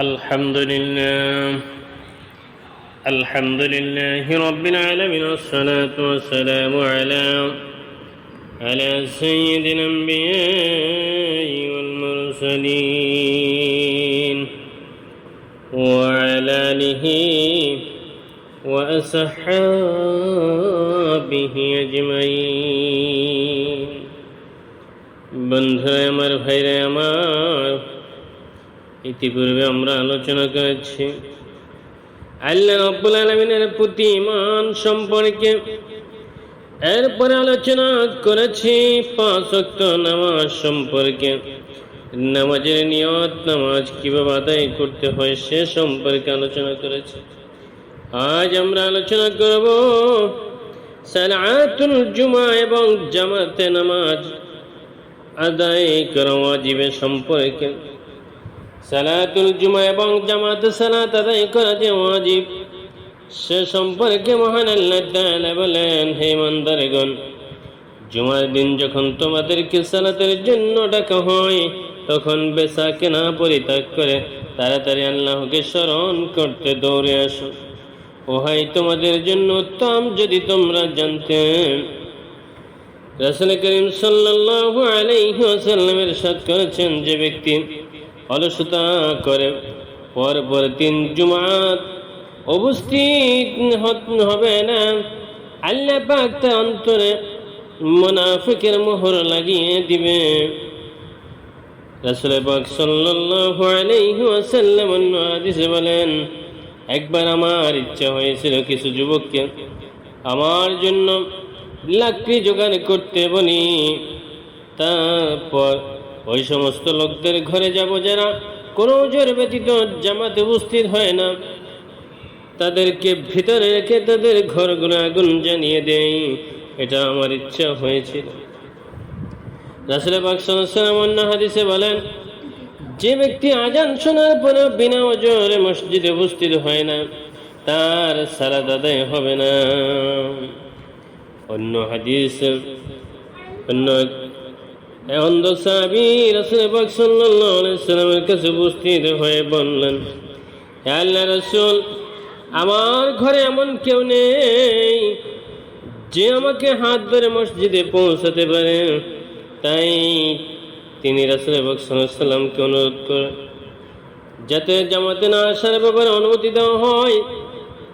الحمد لله الحمد لله رب العالمين والصلاة والسلام على على سيد الأنبياء والمرسلين وعلى آله وأصحابه أجمعين বন্ধুরা আমার ভাইরা আমার ইতিপূর্বে আমরা আলোচনা করেছি। আল্লাহ রব্বুল আলমিনের প্রতি ইমান সম্পর্কে। এরপরে আলোচনা করেছি পাঁচ ওয়াক্ত নামাজ সম্পর্কে। নামাজের নিয়ত, নামাজ কীভাবে আদায় করতে হয় সে সম্পর্কে আলোচনা করেছি। আজ আমরা আলোচনা করব সালাতুল জুমা এবং জামাতে নামাজ আদায় করা ওয়াজিবের সম্পর্কে। সালাতুল জুমা এবং জামাত সালাত আদায় করা যে ওয়াজিব, সে সম্পর্কে মহান আল্লাহ তাআলা বলেন, হে মন্দারগণ জুমার দিন যখন তোমাদেরকে সালাতের জন্য ডাকা হয়, তখন বেসা কেনা পরিত্যাগ করে তাড়াতাড়ি আল্লাহকে স্মরণ করতে দৌড়ে আসো। ওহাই তোমাদের জন্য উত্তম যদি তোমরা জানতে। রাসুল করিম সাল্লাল্লাহু আলাইহি ওয়াসাল্লামের সাথ করেছেন যে ব্যক্তি অলসতা করে পর পর তিন জুমাত উপস্থিত হবে না। আল্লাহ পাক তার অন্তরে মুনাফিকের মোহর লাগিয়ে দিবে। রাসুল পাক সাল্লাল্লাহু আলাইহি ওয়াসাল্লাম হাদিসে বলেন, একবার আমার ইচ্ছা হয়েছিল কিছু যুবককে আমার জন্য লাকড়ি জোগাড় করতে বলি। তারপর ওই সমস্ত লোকদের ঘরে যাব যারা কোনো জোর ব্যতীত জামাতে উপস্থিত হয় না। তাদেরকে ভিতরে রেখে তাদের ঘরগুলো আগুন জানিয়ে দেই। এটা আমার ইচ্ছা হয়েছিল। রাসুল পাক সাল্লাম অন্য হাদিসে বলেন, যে ব্যক্তি আজান শোনার পরে বিনা ওজরে মসজিদে উপস্থিত হয় না, তার সারা দাদাই হবে না। অন্য হাদিস, অন্য সাল্লামের কাছে উপস্থিত হয়ে বললেন আমার ঘরে এমন কেউ নেই যে আমাকে হাত ধরে মসজিদে পৌঁছাতে পারে। তাই তিনি রাসুল পাক সাল্লামকে অনুরোধ করে যাতে জামাতে না আসার ব্যাপারে অনুমতি দেওয়া হয়।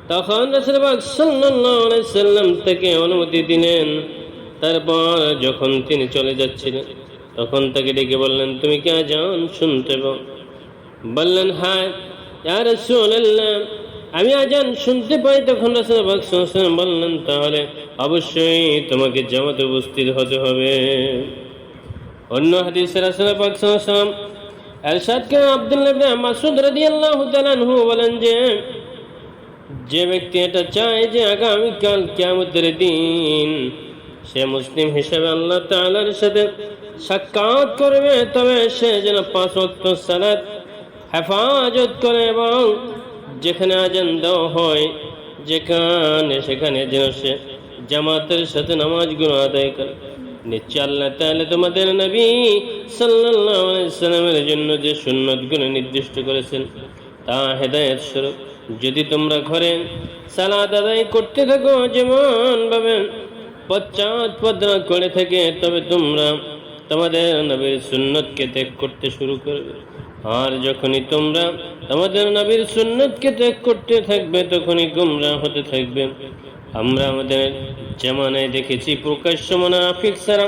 তখন রাসুলবাগ সাল্লাম থেকে অনুমতি দিলেন। তারপর যখন তিনি চলে যাচ্ছিলেন, তখন তাকে ডেকে বললেন, তুমি কে আজান শুনতে বললেন হ্যাঁ আর আমি আজান শুনতে পাই। তখন সাল্লাম বললেন, তাহলে অবশ্যই তোমাকে জামাতে উপস্থিত হতে হবে। অন্য বলেন যে যে ব্যক্তি এটা চায় যে আগামীকাল কেমতের দিন সে মুসলিম হিসেবে আল্লাহ তালার সাথে সাক্ষাৎ করবে, তবে সে যেন পাঁচ ওয়াক্ত সালাত, হেফাজত করে এবং যেখানে আজান দেওয়া হয়, যেখানে সেখানে যেন সে জামাতের সাথে নামাজগুলো আদায় করে। নিশ্চয় আল্লাহ তাহলে তোমাদের নবী সাল্লামের জন্য যে সুন্নতগুলো নির্দিষ্ট করেছেন, তা হেদায়ত স্বরূপ। যদি তোমরা ঘরে সালাদ আদায় করতে থাকো যেমন ভাবে পশ্চাৎপদ করে থাকে তবে তোমরা তোমাদের নবীর সুন্নতকে ত্যাগ করতে শুরু করবে। আর যখনই তোমরা তোমাদের নবীর সুন্নতকে ত্যাগ করতে থাকবে, তখনই গুমরা হতে থাকবে। আমরা আমাদের জামানায় দেখেছি, প্রকাশ্য মোনাফিক সারা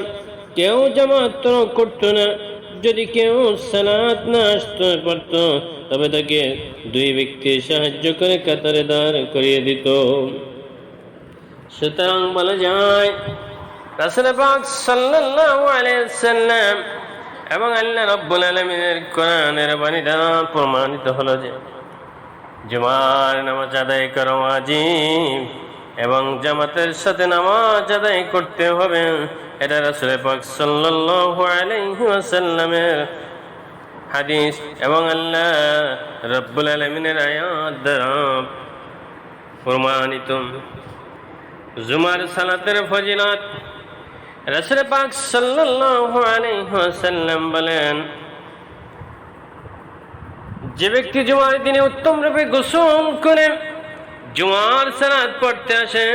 কেউ জামাত করতো না। যদি কেউ সালাত না আসতে পারত তবে তাকে দুই ব্যক্তি সাহায্য করে কাতারে দাঁড় করিয়ে দিত। সুতরাং বলা যায় এবং আল্লাহ রাব্বুল আলামিনের কোরআনের বাণী দ্বারা প্রমাণিত হলো যে, জুমার নামাজ আদায় করা ওয়াজিব এবং জামাতের সাথে নামাজ আদায় করতে হবে। এটা রাসুল পাক ওয়াসাল্লামের হাদিস এবং আল্লাহ রব্বুল আলমিনের আয়াত দ্বারা প্রমাণিত। জুমার সালাতের ফজিলত। রসুল পাক ওয়াসাল্লাম বলেন, যে ব্যক্তি জুমার দিনে উত্তম রূপে গোসল করে জুমার সালাদ পড়তে আসে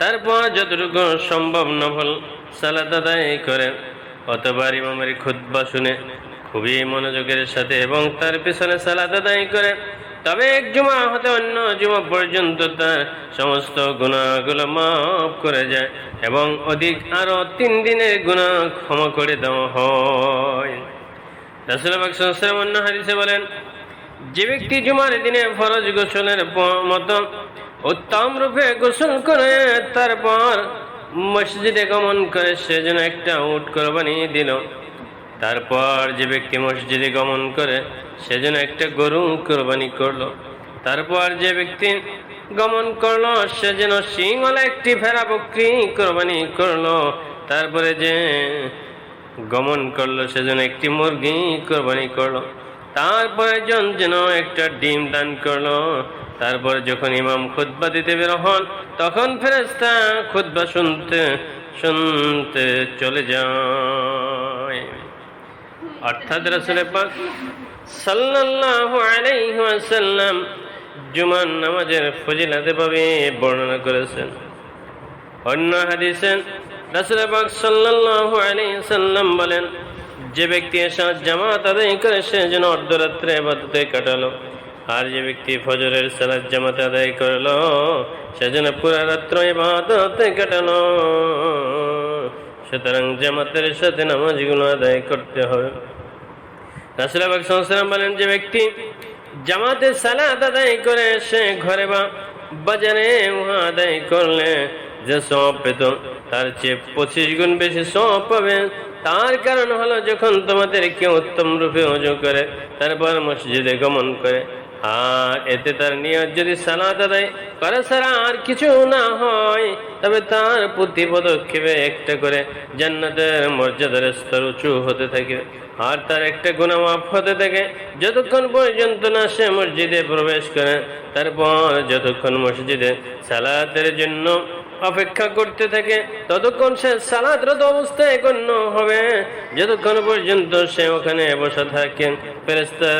তারপর যতটুকু সম্ভব নফল সালাদ আদায় করে। অথবা ইমামের খুদ্া শুনে খুবই মনোযোগের সাথে এবং তার পিছনে সালাদ আদায় করে। তবে এক জুমা হতে অন্য জুমা পর্যন্ত তার সমস্ত গুণাগুলো মাফ করে যায় এবং অধিক আরও তিন দিনের গুণা ক্ষমা করে দেওয়া হয়। অন্য বলেন, যে ব্যক্তি জুমার দিনে ফরজ গোসলের মতো উত্তম রূপে গোসল করে তারপর মসজিদে গমন করে সে যেন একটা উট কোরবানি দিল। তারপর যে ব্যক্তি মসজিদে গমন করে, সে যেন একটা গরু কোরবানি করল। তারপর যে ব্যক্তি গমন করল, সে যেন সিংওয়ালা একটি ভেড়া বকরি কোরবানি করল। তারপরে যে গমন করল সেজন্য একটি মুরগি কোরবানি করল। তারপরে জন যেন একটা ডিম দান করল। তারপর যখন ইমাম খুতবা দিতে বের হন, তখন ফেরেস্তা খুতবা শুনতে শুনতে চলে যায় অর্থাৎ রাসূল পাক ওয়াসাল্লাম জুমার নামাজের ফজিলাতে ভাবে বর্ণনা করেছেন। অন্য হাদিসে রাসূল পাক সাল্লাল্লাহু আলাইহি সাল্লাম বলেন, যে ব্যক্তি এসার জামাত আদায় করে সে যেন অর্ধরাত্রে ইবাদতে কাটালো। আর যে ব্যক্তি ফজরের সালাত জামাত আদায় করল, সে যেন পুরা রাত্র ইবাদতে কাটালো। সুতরাং জামাতের সাথে নামাজগুলো আদায় করতে হবে। রাসুল আবাক বলেন, যে ব্যক্তি জামাতে সালাত আদায় করে, সে ঘরে বা বাজারে উহা আদায় করলে যে সব পেত, তার চেয়ে পঁচিশ গুণ বেশি সব পাবে। তার কারণ হলো যখন তোমাদের কেউ উত্তম রূপে অজু করে, তারপর মসজিদে গমন করে আর এতে তার নিয়ত যদি সালাত আদায় করে ছাড়া আর কিছু না হয়, তবে তার প্রতি পদক্ষেপে একটা করে জান্নাতের মর্যাদার স্তর উঁচু হতে থাকে আর তার একটা গুণা মাফ হতে থাকে। যতক্ষণ পর্যন্ত না সে মসজিদে প্রবেশ করে, তারপর যতক্ষণ মসজিদে সালাতের জন্য অপেক্ষা করতে থাকে। ততক্ষণ সে সালাদরত অবস্থায় গণ্য হবে। যতক্ষণ পর্যন্ত সে ওখানে বসে থাকেন ফেরেস্তা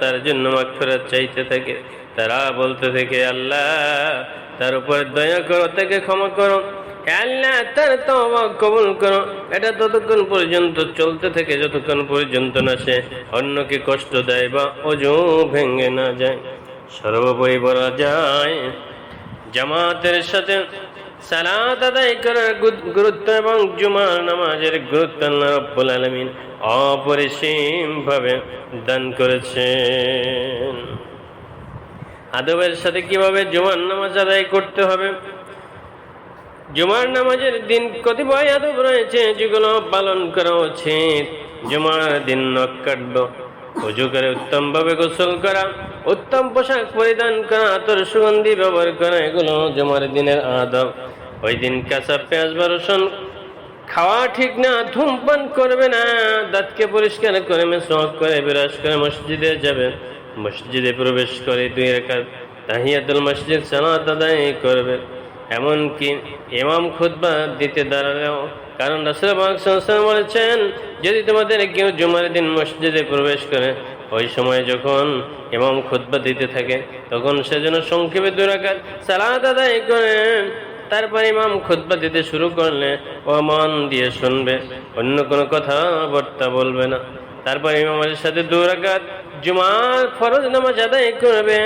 তার জন্য মাগফিরাত চাইতে থাকে। তারা বলতে থাকে, আল্লাহ, তার উপর দয়া করো, তাকে ক্ষমা করো। আল্লাহ, তার তওবা কবুল করো। এটা ততক্ষণ পর্যন্ত চলতে থাকে, যতক্ষণ পর্যন্ত না সে অন্যকে কষ্ট দেয় বা অজু ভেঙে না যায়। সর্বোপরি বলা যায়, জামাতের সাথে সালাত আদায় করার গুরুত্ব এবং জুমার নামাজের গুরুত্ব রব্বুল আলমিন অপরিসীম ভাবে দান করেছেন। আদবের সাথে কীভাবে জুমার নামাজ আদায় করতে হবে? জুমার নামাজের দিন কতিপয় আদব রয়েছে যেগুলো পালন করা উচিত। জুমার দিন নখ কাটবো উজু করে উত্তম ভাবে গোসল করা, উত্তম পোশাক পরিধান করা, আতর সুগন্ধি ব্যবহার করা, এগুলো জমার দিনের আদব। ওই দিন কাঁচা পেঁয়াজ বা রসুন খাওয়া ঠিক না, ধূমপান করবে না, দাঁতকে পরিষ্কার করে, মেসওয়াক করে, বিরাজ করে মসজিদে যাবে। মসজিদে প্রবেশ করে দুই রেখার তাহিয়াতুল মসজিদ সালাত আদায় করবে। এমনকি ইমাম খুতবা দিতে দাঁড়ালেও, কারণ রাসুল বলেছেন, যদি তোমাদের কেউ জুমার দিন মসজিদে প্রবেশ করে, ওই সময় যখন ইমাম খুতবা দিতে থাকে, তখন সে যেন সংক্ষেপে দুরাকাত সালাত আদায় করে। তারপর ইমাম খুতবা দিতে শুরু করলে ও মন দিয়ে শুনবে, অন্য কোনো কথা বার্তা বলবে না। তারপর ইমামের সাথে দু রাকাত জুমার ফরজ নামাজ আদায় করবে।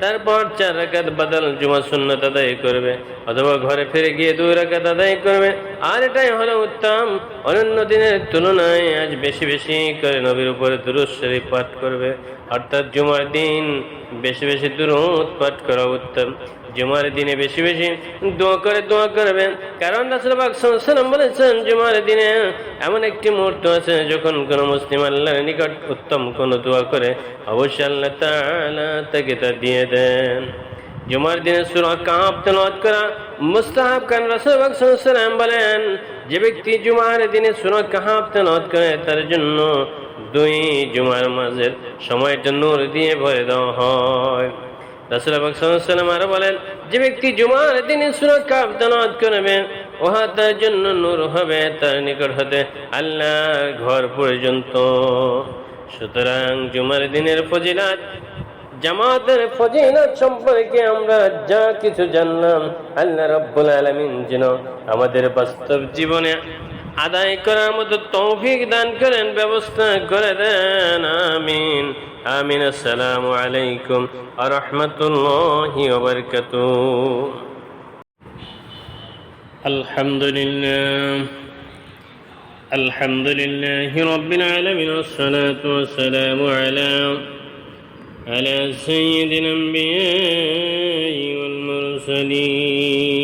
তারপর চার রাকাত বাদাল জুমা সুন্নত আদায় করবে, অথবা ঘরে ফিরে গিয়ে দুই রাকাত আদায় করবে। আর এটাই হলো উত্তম। অনন্য দিনের তুলনায় আজ বেশি বেশি করে নবীর উপরে দুরুদ শরীফ পাঠ করবে। অর্থাৎ জুমার দিন বেশি বেশি দুরুদ পাঠ করা উত্তম। জুমার দিনে বেশি বেশি দোয়া করে দোয়া করবে কারণ বলেছেন, জুমার দিনে এমন একটি মুহূর্ত আছে, যখন কোনো মুসলিম আল্লাহর নিকট উত্তম কোনো দোয়া করে, অবশ্যই আল্লাহ তাআলা তাকে তা দিয়ে দেন। জুমার দিনে সুরা কাঁপ তেলাওয়াত করা মুস্তাহাব বলেন, যে ব্যক্তি জুমার দিনে সুরা কাঁপ তেলাওয়াত করে, তার জন্য দুই জুমার মাঝের সময়টা নূর দিয়ে ভরে দেওয়া হয়। সাল্লাল্লাহু আলাইহি আরও বলেন, যে ব্যক্তি জুমার দিনে সুরা কাঁপ তেলাওয়াত করবে, উহা তার জন্য নূর হবে তার নিকট হতে আল্লাহর ঘর পর্যন্ত। সুতরাং জুমার দিনের ফজিলাত, জামাতের ফজিলত সম্পর্কে আমরা যা কিছু জানলাম, আল্লাহ রব্বুল আলমিন যেন আমাদের বাস্তব জীবনে আদায় করার মতো তৌফিক দান করেন ব্যবস্থা করে দেন আমিন আমিন আসসালামু আলাইকুম আ রহমতুল্লাহি الحمد لله الحمد لله رب العالمين والصلاة والسلام على على سيد الأنبياء والمرسلين